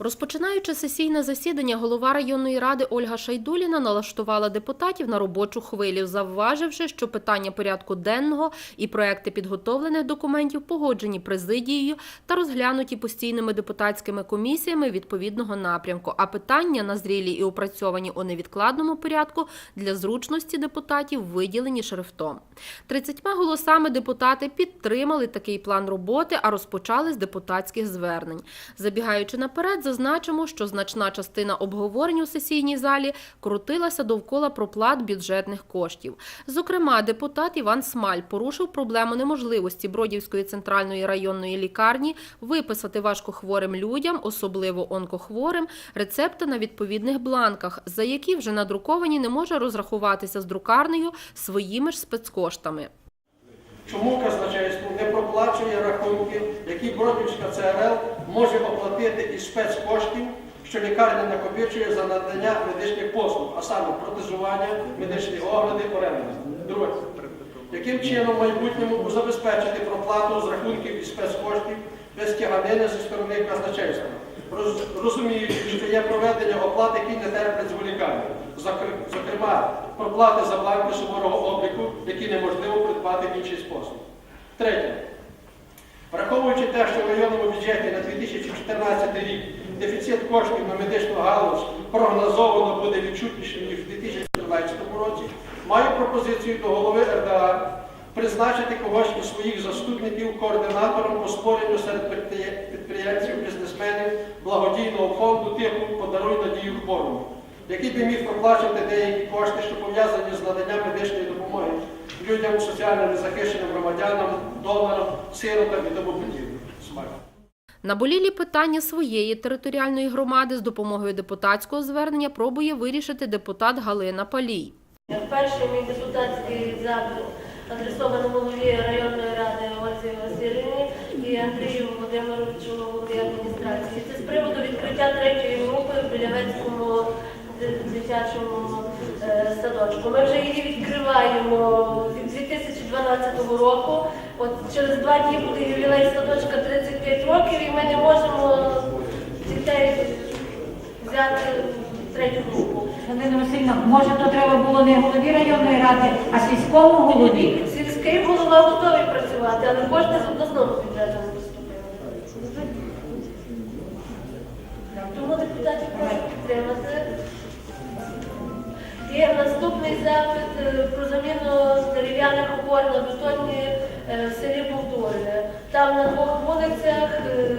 Розпочинаючи сесійне засідання, голова районної ради Ольга Шайдуліна налаштувала депутатів на робочу хвилю, завваживши, що питання порядку денного і проекти підготовлених документів погоджені президією та розглянуті постійними депутатськими комісіями відповідного напрямку. А питання назрілі і опрацьовані у невідкладному порядку для зручності депутатів виділені шрифтом. 30 голосами депутати підтримали такий план роботи, а розпочали з депутатських звернень. Забігаючи наперед, зазначимо, що значна частина обговорень у сесійній залі крутилася довкола проплат бюджетних коштів. Зокрема, депутат Іван Смаль порушив проблему неможливості Бродівської центральної районної лікарні виписати важкохворим людям, особливо онкохворим, рецепти на відповідних бланках, за які вже надруковані не може розрахуватися з друкарнею своїми ж спецкоштами. Чому казначейство не проплачує рахунки, які Бродівська ЦРЛ може оплатити із спецкоштів, що лікарня накопичує за надання медичних послуг, а саме протезування, медичні огляди, оренди? Друге. Яким чином в майбутньому забезпечити проплату з рахунків і спецкоштів без тяганини зі сторони казначейства? Роз- Розуміючи, що є проведення оплат, які не терплять зволікання. Зокрема, проплати за бланки суворого обліку, які неможливо придбати в інший спосіб. Третє. Враховуючи те, що в районному бюджеті 2014 рік дефіцит коштів на медичну галузь прогнозовано буде відчутнішим, ніж в 2014 році, маю пропозицію до голови РДА призначити когось із своїх заступників координатором по створенню серед підприємців, бізнесменів благодійного фонду типу «Подаруй надію хворому», який би міг проплачувати деякі кошти, що пов'язані з наданням медичної допомоги людям, соціально незахищеним громадянам, донорам, сиротам і тому подібне. Наболілі питання своєї територіальної громади з допомогою депутатського звернення пробує вирішити депутат Галина Палій. Перший мій депутатський запит адресований голові районної ради Ользі Васильівні і Андрію Володимировичу голові адміністрації. Це з приводу відкриття третьої групи в Білявецькому дитячому е, садочку. Ми вже її відкриваємо від 2012 року. От через два дні буде ювілей садочка 35 років, і ми не можемо дітей взяти в третю групу. Галина Васильівна, може, то треба було не голові районної ради, а сільському голові. Сільський голова готовий працювати, але кошти з обласного бюджету не поступили. Тому депутатів прошу підтримати. Є наступний запит е, про заміну дерев'яних опор на бетонні в селі Бовдури. Там на двох вулицях е,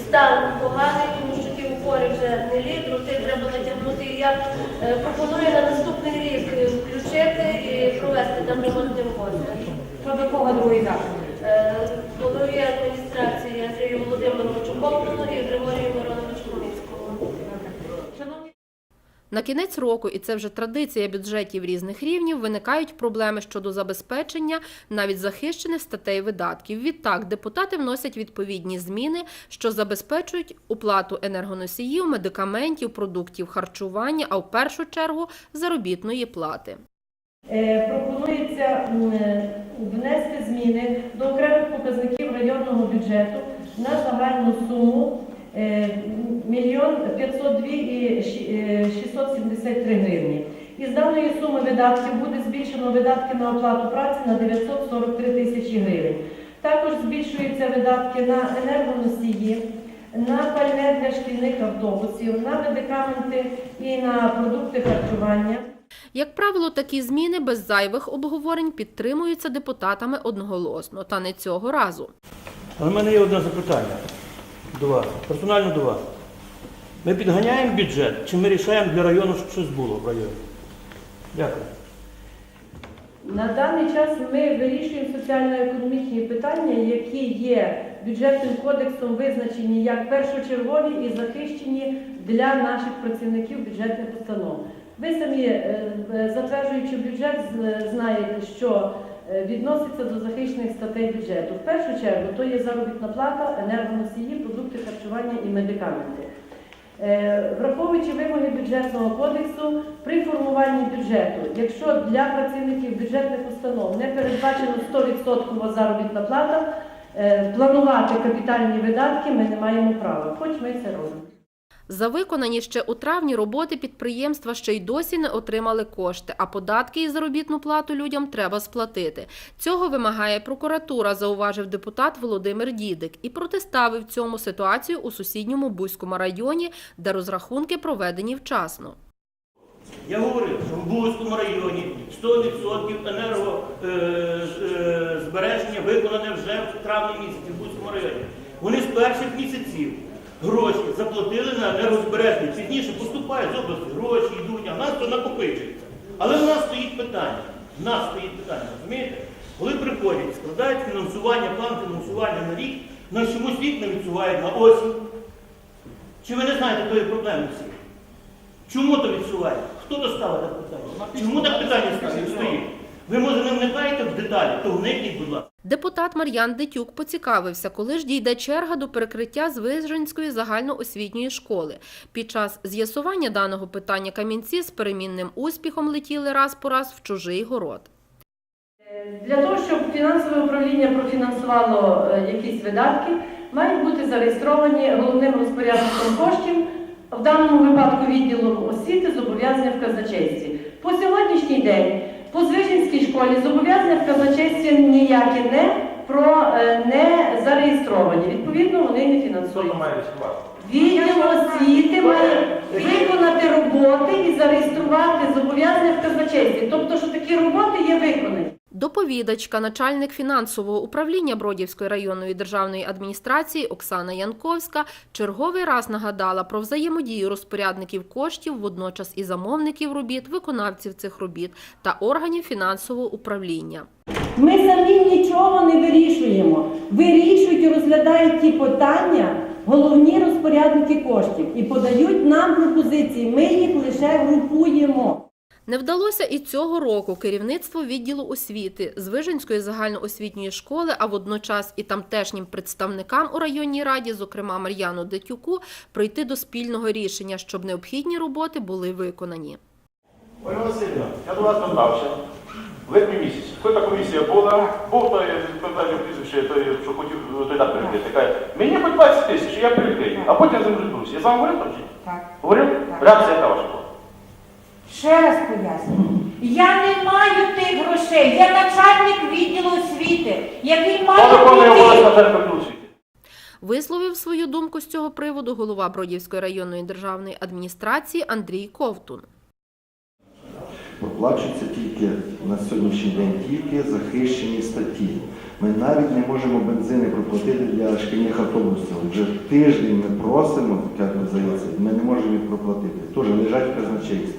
стан поганий, тому що ті опори вже не гнилі, дроти треба натягнути. І я е, пропоную на наступний рік е, включити і провести там ремонтні роботи. То до кого другий? Е, Голові адміністрації Андрію Володимировичу Ковтуну і Григорію Мироновичу На кінець року, і це вже традиція бюджетів різних рівнів, виникають проблеми щодо забезпечення навіть захищених статей видатків. Відтак депутати вносять відповідні зміни, що забезпечують оплату енергоносіїв, медикаментів, продуктів харчування, а в першу чергу заробітної плати. Е, пропонується е, внести зміни до окремих показників районного бюджету на загальну суму е, мільйон 502,6 973 гривні. Із даної суми видатків буде збільшено видатки на оплату праці на 943 тисячі гривень. Також збільшуються видатки на енергоносії, на пальне для шкільних автобусів, на медикаменти і на продукти харчування. Як правило, такі зміни без зайвих обговорень підтримуються депутатами одноголосно, та не цього разу. Але в мене є одне запитання до вас, персонально до вас. Ми підганяємо бюджет, чи ми рішаємо для району, щоб щось було в районі? Дякую. На даний час ми вирішуємо соціально-економічні питання, які є бюджетним кодексом визначені як першочергові і захищені для наших працівників бюджетних установ. Ви самі, е, е, затверджуючи бюджет, знаєте, що е, відноситься до захищених статей бюджету. В першу чергу то є заробітна плата, енергоносії, продукти харчування і медикаменти. Е, Враховуючи вимоги бюджетного кодексу при формуванні бюджету, якщо для працівників бюджетних установ не передбачено 100% заробітна плата, е, планувати капітальні видатки ми не маємо права, хоч ми це робимо. За виконані ще у травні роботи підприємства ще й досі не отримали кошти, а податки і заробітну плату людям треба сплатити. Цього вимагає прокуратура, зауважив депутат Володимир Дідик, і протиставив цьому ситуацію у сусідньому Бузькому районі, де розрахунки проведені вчасно. Я говорив, що в Бузькому районі 100% енергозбереження виконане вже в травні місяці в Бузькому районі. Вони з перших місяців гроші заплатили на енергозбереження. Пізніше поступають з області, гроші йдуть, а в нас то накопичується. Але в нас стоїть питання. В нас стоїть питання, розумієте? Коли приходять, складають фінансування, план фінансування на рік, на чомусь рік не відсувають на осінь. Чи ви не знаєте тої проблеми всі? Чому то відсувають? Хто доставив це питання? Чому так питання стоїть? Ви може не вникаєте в деталі, то вникніть, будь ласка. Депутат Мар'ян Дитюк поцікавився, коли ж дійде черга до перекриття Звиженської загальноосвітньої школи. Під час з'ясування даного питання камінці з перемінним успіхом летіли раз по раз в чужий город. Для того, щоб фінансове управління профінансувало е, якісь видатки, мають бути зареєстровані головним розпорядником коштів, в даному випадку відділом освіти зобов'язання в казначействі. По сьогоднішній день по Звижинській школі зобов'язання в казначействі ніякі не, про, е, не зареєстровані. Відповідно, вони не фінансують. Відділ освіти має виконати роботи і зареєструвати зобов'язання в казначействі. Тобто, що такі роботи є виконані. Доповідачка, начальник фінансового управління Бродівської районної державної адміністрації Оксана Янковська черговий раз нагадала про взаємодію розпорядників коштів, водночас і замовників робіт, виконавців цих робіт та органів фінансового управління. Ми самі нічого не вирішуємо. Вирішують і розглядають ті питання головні розпорядники коштів і подають нам пропозиції. Ми їх лише групуємо. Не вдалося і цього року керівництво відділу освіти з Вижинської загальноосвітньої школи, а водночас і тамтешнім представникам у районній раді, зокрема Мар'яну Дитюку, прийти до спільного рішення, щоб необхідні роботи були виконані. Ольга Васильівна, я до вас в липні місяці. Коли та комісія була, був той питання прізвище, той, що хотів той дат перекрити. Каже, мені хоч 20 тисяч, я перекрию, а потім я з. Я з вами говорив там чи? ні? Так. Говорив? Реакція яка ваша була? Ще раз поясню. Я не маю тих грошей. Я начальник відділу освіти, який має відділу? Висловив свою думку з цього приводу голова Бродівської районної державної адміністрації Андрій Ковтун. Проплачуються тільки на сьогоднішній день тільки захищені статті. Ми навіть не можемо бензини проплатити для шкільних автобусів. Вже тиждень ми просимо, як здається, ми не можемо їх проплатити. Теж лежать в казначействі.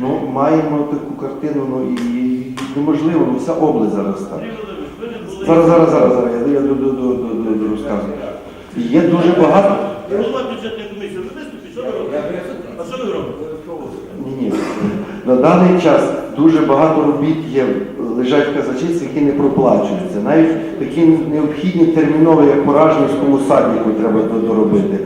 Ну, маємо таку картину, ну і, неможливо, ну вся область зараз так. Зараз, зараз, зараз, зараз, я, я до, до, до, до, до, до розказую. І Є дуже багато. голова бюджетної комісії. Ви виступіть, що ви робите? А що ви робите? Ні, ні. На даний час дуже багато робіт є, лежать в казначействі, які не проплачуються. Навіть такі необхідні термінові, як по Ражнівському саднику треба доробити.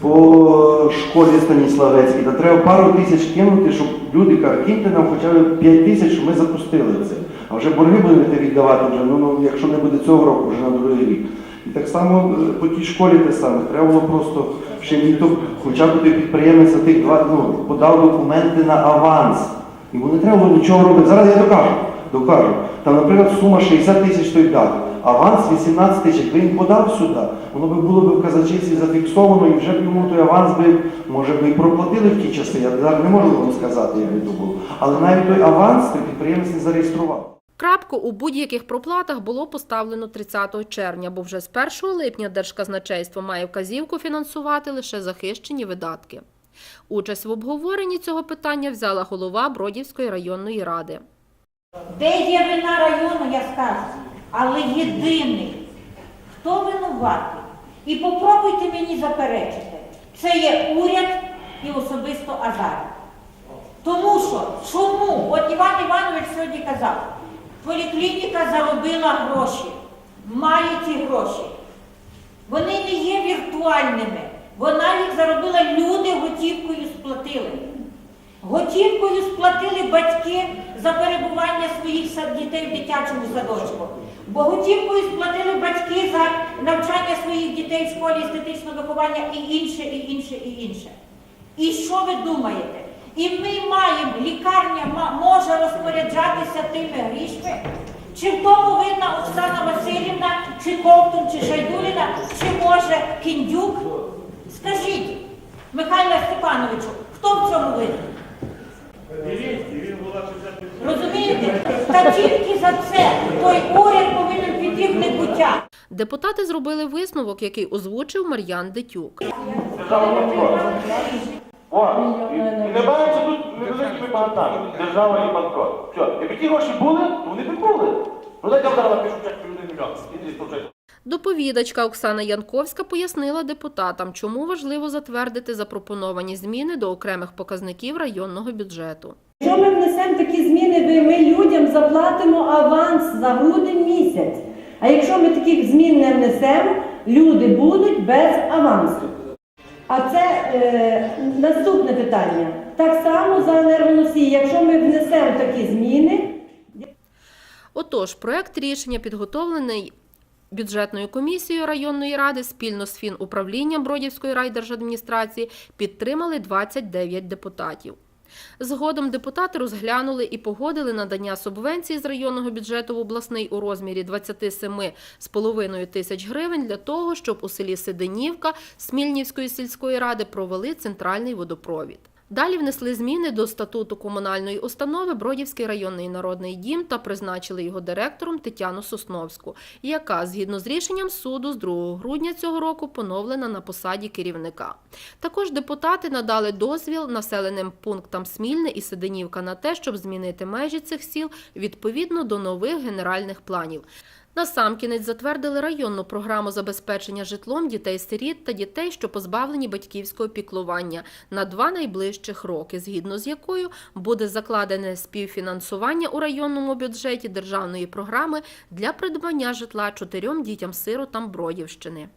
По школі Станіславецькій, та треба пару тисяч кинути, щоб люди кажуть, киньте нам хоча б 5 тисяч, щоб ми запустили це. А вже борги будете віддавати вже, ну, ну якщо не буде цього року, вже на другий рік. І так само е, по тій школі те саме. Треба було просто ще ніхто, хоча б підприємець за тих два ну, подав документи на аванс. Йому не треба було нічого робити. Зараз я докажу. докажу. Там, наприклад, сума 60 тисяч той дат. Аванс 18 тисяч. Якби він подав сюди, воно би було б в казначействі зафіксовано і вже б йому той аванс би, може би, і проплатили в ті часи. Я зараз не можу вам сказати, як би то було. Але навіть той аванс той підприємець не зареєстрував. Крапку у будь-яких проплатах було поставлено 30 червня, бо вже з 1 липня Держказначейство має вказівку фінансувати лише захищені видатки. Участь в обговоренні цього питання взяла голова Бродівської районної ради. Де є вина району, я скажу. Але єдиний, хто винуватий, і попробуйте мені заперечити, це є уряд і особисто Азар. Тому що, чому? От Іван Іванович сьогодні казав, поліклініка заробила гроші, має ці гроші. Вони не є віртуальними. Вона їх заробила, люди готівкою сплатили. Готівкою сплатили батьки за перебування своїх дітей в дитячому садочку. Бо готівкою сплатили батьки за навчання своїх дітей в школі естетичного виховання і інше, і інше, і інше. І що ви думаєте? І ми маємо, лікарня може розпоряджатися тими грішми? Чи в тому винна Оксана Васильівна, чи Ковтун, чи Шайдуліна, чи може Кіндюк? Скажіть, Михайло Степановичу, хто в цьому винен? Розумієте? Та тільки за це той уряд повинен піти в небуття. Депутати зробили висновок, який озвучив Мар'ян Детюк. Держава. О, і, і не бавиться тут невеликими багатами. Держава і банкрот. Все, якби ті гроші були, то вони б були. Ну дайте я зараз напишу чек мільйон. Доповідачка Оксана Янковська пояснила депутатам, чому важливо затвердити запропоновані зміни до окремих показників районного бюджету. Внесемо такі зміни, ми людям заплатимо аванс за грудень місяць. А якщо ми таких змін не внесемо, люди будуть без авансу. А це е, наступне питання. Так само за енергоносії. Якщо ми внесемо такі зміни, Отож, проект рішення підготовлений бюджетною комісією районної ради спільно з фінуправлінням Бродівської райдержадміністрації підтримали 29 депутатів. Згодом депутати розглянули і погодили надання субвенції з районного бюджету в обласний у розмірі 27,5 тисяч гривень для того, щоб у селі Сиденівка Смільнівської сільської ради провели центральний водопровід. Далі внесли зміни до статуту комунальної установи Бродівський районний народний дім та призначили його директором Тетяну Сосновську, яка, згідно з рішенням суду, з 2 грудня цього року поновлена на посаді керівника. Також депутати надали дозвіл населеним пунктам Смільне і Сиденівка на те, щоб змінити межі цих сіл відповідно до нових генеральних планів. Насамкінець затвердили районну програму забезпечення житлом дітей-сиріт та дітей, що позбавлені батьківського піклування на два найближчих роки, згідно з якою буде закладене співфінансування у районному бюджеті державної програми для придбання житла чотирьом дітям-сиротам Бродівщини.